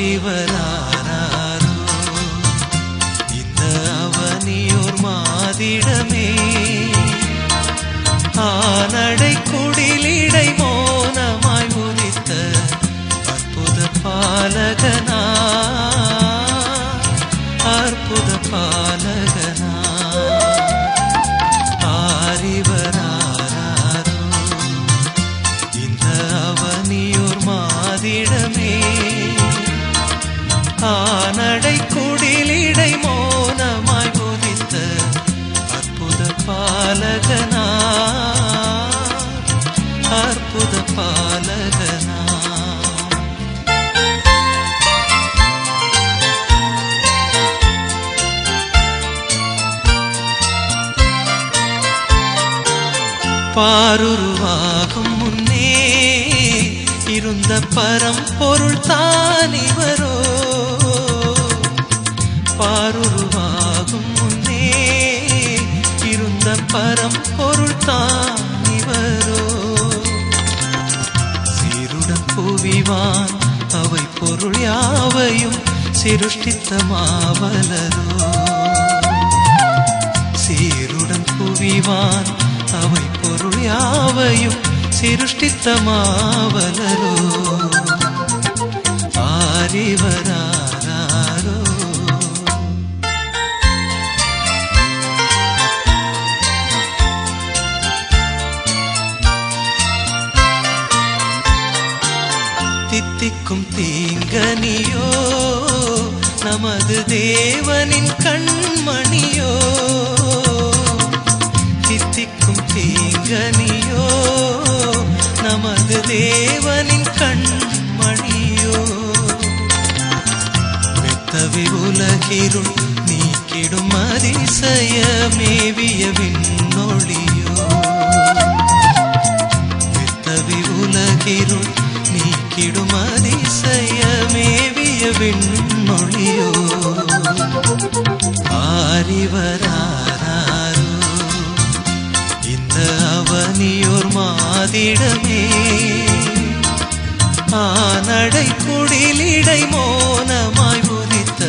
தலைவராரோ இந்த அவனியோர் மாதிடமே. ஆனடை குடிலிடை மோனமாய் முறித்த அற்புத பாலகன அற்புத பாலகனா. பாருருவாகும் முன்னே இருந்த பரம்பொருள் இவரோ. பாருருவாகும் முன்னே இருந்த பரம் சீருடன் புவிவான். அவை பொருள் யாவையும் சிருஷ்டித்த மாவலரோ. சீருடன் புவிவான். அவை பொருள் யாவையும் சிருஷ்டித்த மாவலரோ. ஆரிவரா தித்திக்கும் தீங்கனியோ? நமது தேவனின் கண்மணியோ? தித்திக்கும் தீங்கனியோ? நமது தேவனின் கண்மணியோ? மெத்தவி உலகிருள் நீக்கிடும் அதிசயமேவிய விண்ணொளியோ? வித்தவி அதிசயமேவிய விண்ணொளியோ ஆரிவராரோ இந்த அவனியோர் மாதிடமே. ஆனடை குடிலிடை மோனமாய் உதித்த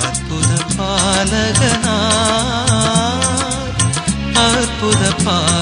அற்புத பாலகனா? அற்புத பால